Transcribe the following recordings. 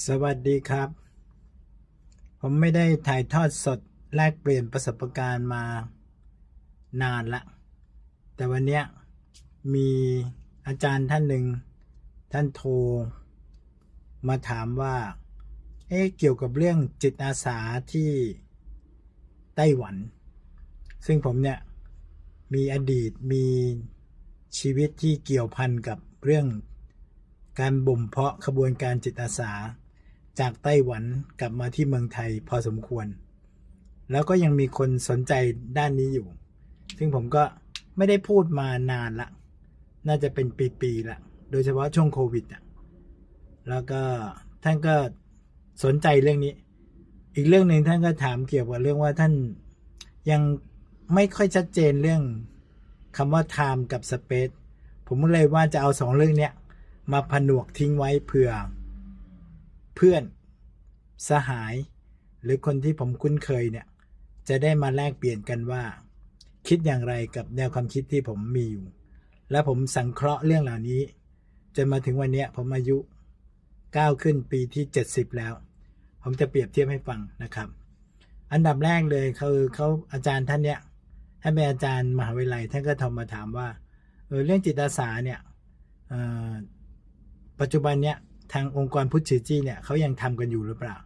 สวัสดีครับ ผมไม่ได้ถ่ายทอดสดแลกเปลี่ยนประสบการณ์มานานละ แต่วันนี้มีอาจารย์ท่านหนึ่ง ท่านโทร มาถามว่า เอ๊ะเกี่ยวกับเรื่องจิตอาสาที่ไต้หวัน ซึ่งผมเนี่ย มีอดีตมีชีวิตที่เกี่ยวพันกับเรื่องการบ่มเพาะขบวนการจิตอาสา จากไต้หวันกลับมาที่เมืองไทยพอสมควร แล้วก็ยังมีคนสนใจด้านนี้อยู่ ซึ่งผมก็ไม่ได้พูดมานานละ น่าจะเป็นปีๆละ โดยเฉพาะช่วงโควิดอะ แล้วก็ท่านก็สนใจเรื่องนี้ อีกเรื่องหนึ่งท่านก็ถามเกี่ยวกับเรื่องว่าท่านยังไม่ค่อยชัดเจนเรื่องคำว่า time กับ space ผมก็เลยว่าจะเอาสองเรื่องเนี้ยมาผนวกทิ้งไว้เผื่อ เพื่อนสหาย หรือคนที่ผมคุ้นเคยเนี่ย จะได้มาแลกเปลี่ยนกันว่า คิดอย่างไรกับแนวความคิดที่ผมมีอยู่ และผมสังเคราะห์เรื่องเหล่านี้ จนมาถึงวันนี้ผมอายุก้าวขึ้นปีที่ 70 แล้ว ผมจะเปรียบเทียบให้ฟังนะครับ อันดับแรกเลยคือเขาอาจารย์ท่านเนี้ยท่านเป็นอาจารย์มหาวิทยาลัยท่านก็โทรมาถามว่าเออเรื่องจิตอาสาเนี่ยปัจจุบันเนี่ย ทางองค์กรพุทธจีจี้เนี่ยเขายังทำกันอยู่หรือเปล่า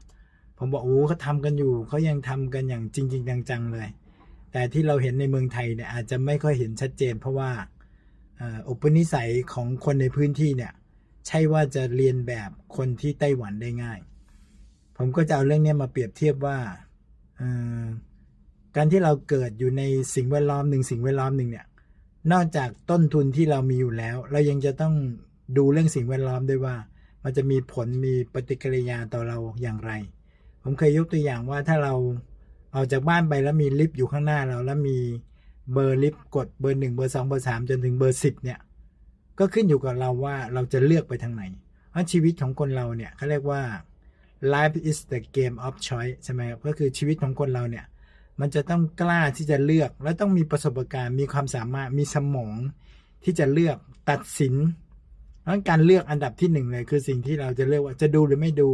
ผมบอกโอ้เขาทำกันอยู่เขายังทำกันอย่างจริงๆจังๆเลย แต่ที่เราเห็นในเมืองไทยเนี่ยอาจจะไม่ค่อยเห็นชัดเจน เพราะว่าอุปนิสัยของคนในพื้นที่เนี่ยใช่ว่าจะเรียนแบบคนที่ไต้หวันได้ง่าย ผมก็จะเอาเรื่องนี้มาเปรียบเทียบว่าการที่เราเกิดอยู่ในสิ่งแวดล้อมหนึ่งสิ่งแวดล้อมหนึ่งเนี่ยนอกจากต้นทุนที่เรามีอยู่แล้ว เรายังจะต้องดูเรื่องสิ่งแวดล้อมด้วยว่า มันจะมีผลมีปฏิกิริยาต่อเราอย่างไร ผมเคยยกตัวอย่างว่าถ้าเราออกจากบ้านไปแล้วมีลิฟต์อยู่ข้างหน้าเราแล้วมีเบอร์ลิฟต์กดเบอร์หนึ่งเบอร์สองเบอร์สามจนถึงเบอร์สิบเนี่ยก็ขึ้นอยู่กับเราว่าเราจะเลือกไปทางไหน เพราะชีวิตของคนเราเนี่ยเขาเรียกว่า life is the game of choice ใช่ไหมครับก็คือชีวิตของคนเราเนี่ย มันจะต้องกล้าที่จะเลือก และต้องมีประสบการณ์ มีความสามารถมีสมองที่จะเลือกตัดสิน นั้นการเลือกอันดับที่หนึ่งเลยคือสิ่งที่เราจะเลือกว่าจะดูหรือไม่ดู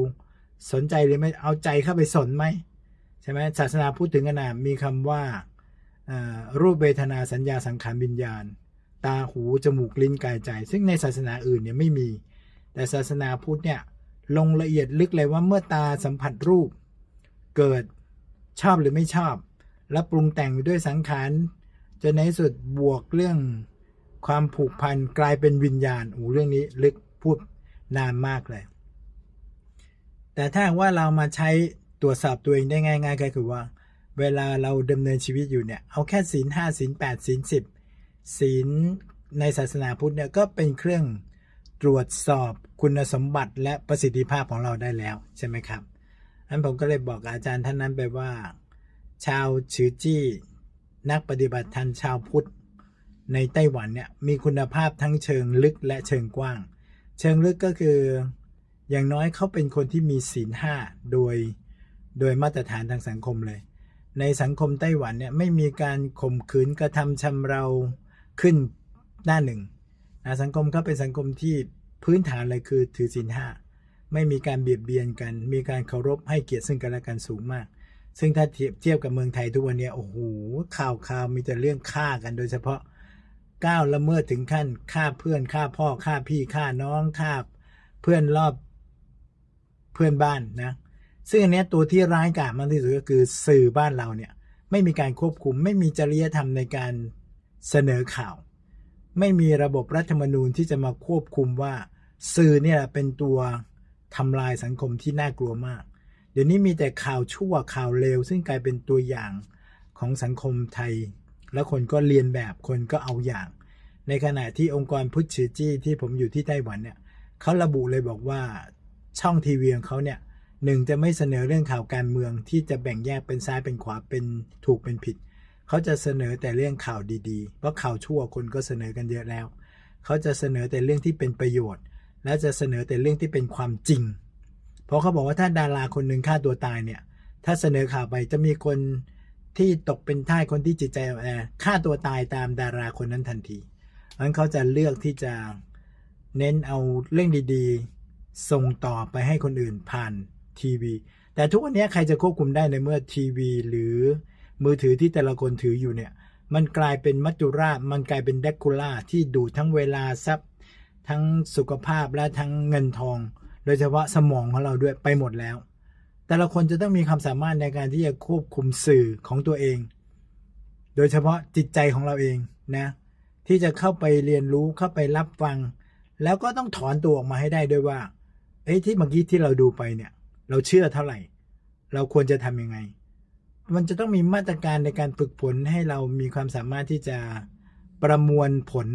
สนใจหรือไม่เอาใจเข้าไปสนไหมใช่ไหมศาสนาพูดถึงขนาดมีคำว่ารูปเวทนาสัญญาสังขารวิญญาณ ตาหู จมูกลิ้นกายใจ ซึ่งในศาสนาอื่นเนี่ยไม่มี แต่ศาสนาพุทธเนี่ยลงละเอียดลึกเลยว่าเมื่อตาสัมผัสรูป เกิดชอบหรือไม่ชอบ และปรุงแต่งด้วยสังขารจนในสุดบวกเรื่อง ความผูกพันกลายเป็นวิญญาณโอ้เรื่องนี้ลึกพูดนานมากเลย แต่ถ้าว่าเรามาใช้ตรวจสอบตัวเองได้ง่าย ๆ ก็คือว่า เวลาเราดำเนินชีวิตอยู่เนี่ย เอาแค่ศีลห้าศีลแปดศีลสิบศีลในศาสนาพุทธเนี่ยก็เป็นเครื่องตรวจสอบคุณสมบัติและประสิทธิภาพของเราได้แล้วใช่ไหมครับอันผมก็เลยบอกอาจารย์ท่านนั้นไปว่า ชาวชือจี้ นักปฏิบัติธรรมชาวพุทธ ในไต้หวันเนี่ยมีคุณภาพทั้งเชิงลึกและเชิงกว้าง เชิงลึกก็คืออย่างน้อยเขาเป็นคนที่มีศีลห้าโดยโดยมาตรฐานทางสังคมเลย ในสังคมไต้หวันเนี่ยไม่มีการข่มขืนกระทำชำเราขึ้นหน้าหนึ่งนะสังคมเขาเป็นสังคมที่พื้นฐานเลยคือถือศีลห้าไม่มีการเบียดเบียนกัน มีการเคารพให้เกียรติซึ่งกันและกันสูงมาก ซึ่งถ้าเทียบเทียบกับเมืองไทยทุกวันนี้โอ้โหข่าวข่าวมีแต่เรื่องฆ่ากันโดยเฉพาะ ก้าวละเมิดถึงขั้นฆ่าเพื่อนฆ่าพ่อฆ่าพี่ฆ่าน้องฆ่าเพื่อนรอบเพื่อนบ้านนะ ซึ่งอันนี้ตัวที่ร้ายกาจมากที่สุดก็คือสื่อบ้านเราเนี่ย ไม่มีการควบคุม ไม่มีจริยธรรมในการเสนอข่าว ไม่มีระบบรัฐธรรมนูญที่จะมาควบคุมว่า สื่อเนี่ยเป็นตัวทำลายสังคมที่น่ากลัวมาก เดี๋ยวนี้มีแต่ข่าวชั่วข่าวเลวซึ่งกลายเป็นตัวอย่างของสังคมไทย แล้วคนก็เรียนแบบคนก็เอาอย่าง ในขณะที่องค์กรพุทธชือจี้ที่ผมอยู่ที่ไต้หวันเนี่ยเขาระบุเลยบอกว่าช่องทีวีของเขาเนี่ยหนึ่งจะไม่เสนอเรื่องข่าวการเมืองที่จะแบ่งแยกเป็นซ้ายเป็นขวาเป็นถูกเป็นผิด เขาจะเสนอแต่เรื่องข่าวดีๆ เพราะข่าวชั่วคนก็เสนอกันเยอะแล้ว เขาจะเสนอแต่เรื่องที่เป็นประโยชน์ และจะเสนอแต่เรื่องที่เป็นความจริง เพราะเขาบอกว่าถ้าดาราคนหนึ่งฆ่าตัวตายเนี่ย ถ้าเสนอข่าวไปจะมีคน ที่ตกเป็นท่ายคนที่จิตใจอ่อนแอฆ่าตัวตายตามดาราคนนั้นทันทีเพราะนั้นเขาจะเลือกที่จะเน้นเอาเรื่องดีๆ ส่งต่อไปให้คนอื่นผ่านทีวี แต่ทุกวันนี้ใครจะควบคุมได้ในเมื่อทีวี หรือมือถือที่แต่ละคนถืออยู่เนี่ย มันกลายเป็นมัจจุราชมันกลายเป็นแดกคูล่าที่ดูทั้งเวลาทรัพย์ทั้งสุขภาพและทั้งเงินทอง โดยเฉพาะสมองของเราด้วยไปหมดแล้ว แต่ละคนจะต้องมีความสามารถในการที่จะควบคุมสื่อของตัวเอง โดยเฉพาะจิตใจของเราเองนะที่จะเข้าไปเรียนรู้เข้าไปรับฟัง แล้วก็ต้องถอนตัวออกมาให้ได้ด้วยว่าเอ้ที่เมื่อกี้ที่เราดูไปเนี่ย เราเชื่อเท่าไหร่ เราควรจะทำยังไง มันจะต้องมีมาตรการในการฝึกฝนให้เรามีความสามารถที่จะประมวลผล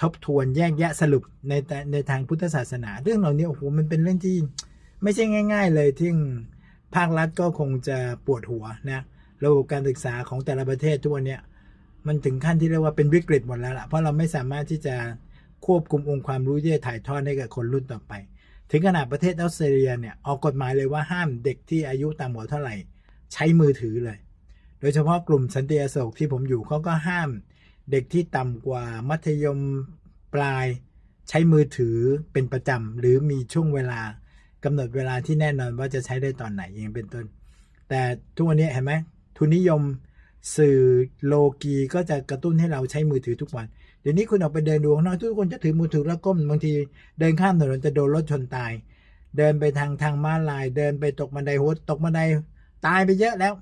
ทบทวนแยกแยะสรุปในแต่ในทางพุทธศาสนา เรื่องเหล่านี้โอ้โหมันเป็นเรื่องที่ ไม่ใช่ง่าย ๆ เลยที่ภาครัฐก็คงจะปวดหัวนะระบบการศึกษาของแต่ละประเทศทุกวันนี้มันถึงขั้นที่เรียกว่าเป็นวิกฤตหมดแล้วล่ะเพราะเราไม่สามารถที่จะควบคุมองค์ความรู้ที่จะถ่ายทอดให้กับคนรุ่นต่อไป ถึงขนาดประเทศออสเตรเลียเนี่ยออกกฎหมายเลยว่าห้ามเด็กที่อายุต่ำกว่าเท่าไหร่ ใช้มือถือเลย โดยเฉพาะกลุ่มสันติอโศกที่ผมอยู่เขาก็ห้ามเด็กที่ต่ำกว่ามัธยมปลาย ใช้มือถือเป็นประจำหรือมีช่วงเวลา กำหนดเวลาที่แน่นอนว่าจะใช้ได้ตอนไหนอย่างเป็นต้น แต่ทุกวันนี้เห็นไหมทุนนิยมสื่อโลกีก็จะกระตุ้นให้เราใช้มือถือทุกวัน เดี๋ยวนี้คุณออกไปเดินดูข้างนอกทุกคนจะถือมือถือแล้วก้มบางทีเดินข้ามถนนจะโดนรถชนตาย เดินไปทางทางม้าลาย เดินไปตกบันไดหัวตกบันไดตายไปเยอะแล้ว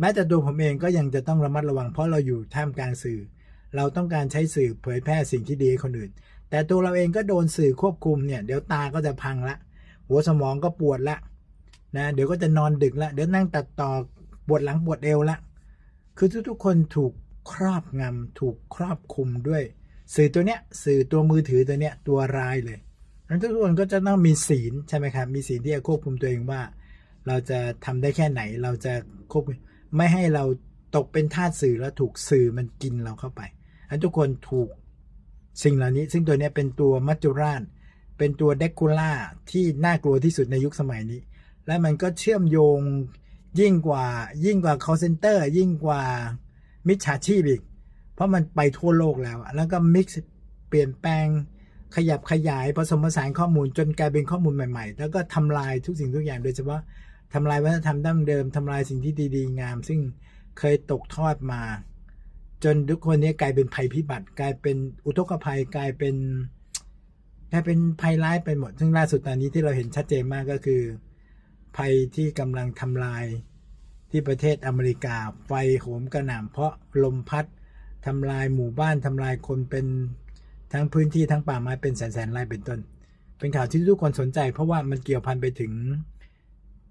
แม้แต่ตัวผมเองก็ยังจะต้องระมัดระวังเพราะเราอยู่ท่ามกลางสื่อ เราต้องการใช้สื่อเผยแพร่สิ่งที่ดีให้คนอื่น แต่ตัวเราเองก็โดนสื่อควบคุมเนี่ยเดี๋ยวตาก็จะพังละ หัวสมองก็ปวดละนะเดี๋ยวก็จะนอนดึกละเดี๋ยวนั่งตัดต่อปวดหลังปวดเอวละคือทุกๆคนถูกครอบงำถูกครอบคุมด้วย สื่อตัวเนี้ยสื่อตัวมือถือตัวเนี้ยตัวร้ายเลยนั้นทุกคนก็จะต้องมีศีลใช่ไหมครับมีศีลที่จะควบคุมตัวเองว่า เราจะทำได้แค่ไหนเราจะควบไม่ให้เราตกเป็นทาสสื่อแล้วถูกสื่อมันกินเราเข้าไปอันทุกคนถูกสิ่งเหล่านี้ ซึ่งตัวเนี้ยเป็นตัวมัจจุราช เป็นตัวเดคูล่าที่น่ากลัวที่สุดในยุคสมัยนี้ และมันก็เชื่อมโยงยิ่งกว่ายิ่งกว่า call center ยิ่งกว่ามิจฉาชีพอีก เพราะมันไปทั่วโลกแล้ว แล้วก็ mix เปลี่ยนแปลงขยับขยายผสมผสานข้อมูลจนกลายเป็นข้อมูลใหม่ๆ แล้วก็ทำลายทุกสิ่งทุกอย่างโดยเฉพาะทำลายวัฒนธรรมดั้งเดิมทำลายสิ่งที่ดีๆงาม ซึ่งเคยตกทอดมา จนทุกคนนี้กลายเป็นภัยพิบัติ กลายเป็นอุทกภัยกลายเป็น กลายเป็นภัยร้ายไปหมด ซึ่งล่าสุดตอนนี้ที่เราเห็นชัดเจนมากก็คือ ภัยที่กำลังทำลายที่ประเทศอเมริกา ไฟโหมกระหน่ำเพราะลมพัดทำลายหมู่บ้านทำลายคนเป็นทั้งพื้นที่ทั้งป่าไม้เป็นแสนแสนไร่เป็นต้น เป็นข่าวที่ทุกคนสนใจ เพราะว่ามันเกี่ยวพันไปถึง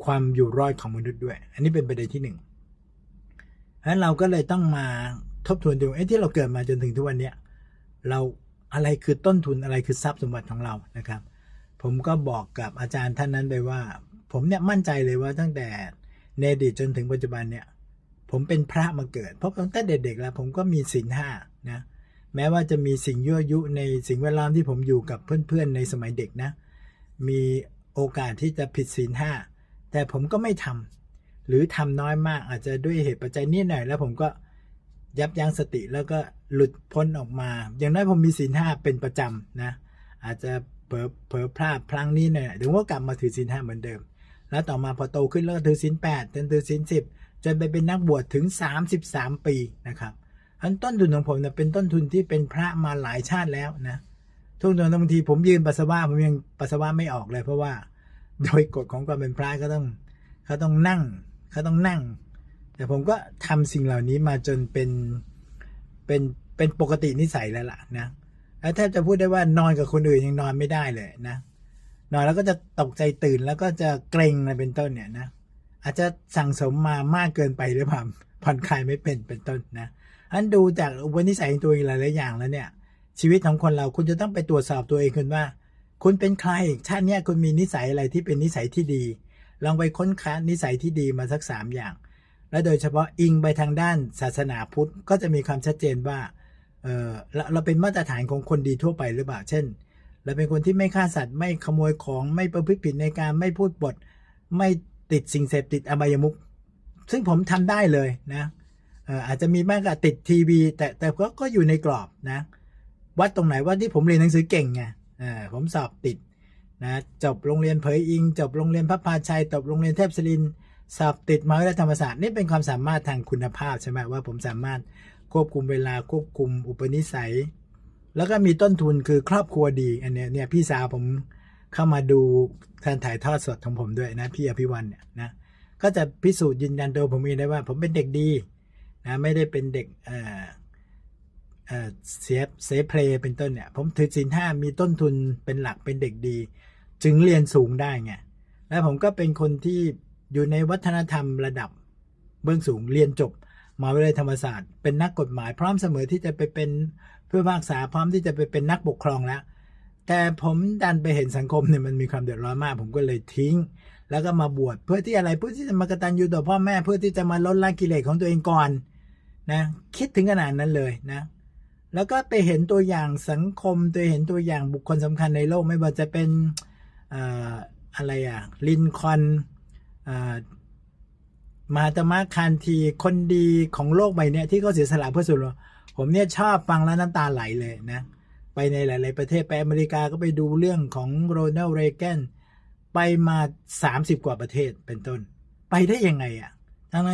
ความอยู่รอดของมนุษย์ด้วย อันนี้เป็นประเด็นที่หนึ่งฉะนั้นเราก็เลยต้องมาทบทวนดูไอ้ที่เราเกิดมาจนถึงทุกวันเนี้ยเรา อะไรคือต้นทุนอะไรคือทรัพย์สมบัติของเรานะครับ ผมก็บอกกับอาจารย์ท่านนั้นไปว่า ผมเนี่ยมั่นใจเลยว่าตั้งแต่ในอดีตจนถึงปัจจุบันเนี่ยผมเป็นพระมาเกิด เพราะตั้งแต่เด็กๆแล้ว ผมก็มีศีลห้านะแม้ว่าจะมีสิ่งยั่วยุในสิ่งแวดล้อมที่ผมอยู่กับเพื่อนๆในสมัยเด็กนะ มีโอกาสที่จะผิดศีลห้าแต่ผมก็ไม่ทำหรือทำน้อยมากอาจจะด้วยเหตุปัจจัยนิดหน่อยแล้วผมก็ ยับยั้งสติแล้วก็หลุดพ้นออกมา อย่างน้อยผมมีศีลห้าเป็นประจำนะอาจจะเผลอเผลอพลาดพลั้งนี้หน่อยถึงว่ากลับมาถือศีลห้าเหมือนเดิม แล้วต่อมาพอโตขึ้นแล้วก็ถือศีลแปดจนถือศีลสิบจนไปเป็นนักบวชถึง 33 ปีนะครับอันต้นทุนของผมเนี่ยเป็นต้นทุนที่เป็นพระมาหลายชาติแล้วนะทุกตอนบางทีผมยืนปัสสาวะผมยังปัสสาวะไม่ออกเลย เพราะว่า โดยกฎของความเป็นพระก็ต้องเขาต้องนั่งเขาต้องนั่ง แต่ผมก็ทำสิ่งเหล่านี้มาจนเป็นเป็นเป็นปกตินิสัยแล้วล่ะนะแล้วแทบจะพูดได้ว่านอนกับคนอื่นยังนอนไม่ได้เลยนะนอนแล้วก็จะตกใจตื่นแล้วก็จะเกรงอะไรเป็นต้นเนี่ยนะอาจจะสั่งสมมามากเกินไปหรือเปล่าผ่อนคลายไม่เป็นเป็นต้นนะอันดูจากอุปนิสัยของตัวเองหลายๆอย่างแล้วเนี่ย ชีวิตของคนเราคุณจะต้องไปตรวจสอบตัวเองคุณว่า คุณเป็นใครชาติเนี้ยคุณมีนิสัยอะไรที่เป็นนิสัยที่ดี ลองไปค้นค้านิสัยที่ดีมาสักสามอย่าง และโดยเฉพาะอิงไปทางด้านศาสนาพุทธก็จะมีความชัดเจนว่าเออเราเราเป็นมาตรฐานของคนดีทั่วไปหรือเปล่า เช่น เราเป็นคนที่ไม่ฆ่าสัตว์ไม่ขโมยของไม่ประพฤติผิดในการไม่พูดบทไม่ติดสิ่งเสพติดอบายมุขซึ่งผมทำได้เลยนะเอออาจจะมีบ้างก็ติดทีวี แต่แต่ก็ก็อยู่ในกรอบนะวัดตรงไหนว่าที่ผมเรียนหนังสือเก่งไงเออผมสอบติดนะจบโรงเรียนเผยอิง จบโรงเรียนพระพาชัยจบโรงเรียนเทพศรินทร์ สอบติดมหาวิทยาลัยธรรมศาสตร์นี่เป็นความสามารถทางคุณภาพใช่ไหมว่าผมสามารถควบคุมเวลาควบคุมอุปนิสัย แล้วก็มีต้นทุนคือครอบครัวดี อันเนี้ยเนี่ยพี่สาวผมเข้ามาดูการถ่ายทอดสดของผมด้วยนะพี่อภิวันเนี่ยนะก็จะพิสูจน์ยืนยันตัวผมเองได้ว่า ผมเป็นเด็กดีนะไม่ได้เป็นเด็กเอ่อเออเสียเซเพลเป็นต้นเนี่ย ผมถือศีลห้ามีต้นทุนเป็นหลักเป็นเด็กดี จึงเรียนสูงได้ไงแล้วผมก็เป็นคนที่ อยู่ในวัฒนธรรมระดับ เบื้องสูงเรียนจบมหาวิทยาลัยธรรมศาสตร์ เป็นนักกฎหมายพร้อมเสมอที่จะไปเป็นผู้พิพากษาพร้อมที่จะไปเป็นนักปกครองแล้ว แต่ผมดันไปเห็นสังคมเนี่ยมันมีความเดือดร้อนมาก ผมก็เลยทิ้ง แล้วก็มาบวชเพื่อที่อะไรเพื่อที่จะมากตัญญูต่อพ่อแม่เพื่อที่จะมาลดละกิเลสของตัวเองก่อนนะคิดถึงขนาดนั้นเลยนะแล้วก็ไปเห็นตัวอย่างสังคมตัวเห็นตัวอย่างบุคคลสำคัญในโลกไม่ว่าจะเป็นออะไรอะลินคอน มหาตมะคานทีคนดีของโลกใบนี้ที่เขาเสียสละเพื่อส่วนรวมผมเนี่ยชอบฟังแล้วน้ำตาไหลเลยนะ ไปในหลาย ๆ ประเทศไปอเมริกาก็ไปดูเรื่องของโรนัลด์เรแกนไปมา 30 กว่าประเทศเป็นต้น ไปได้ยังไงอะ่ะทั้งนั้น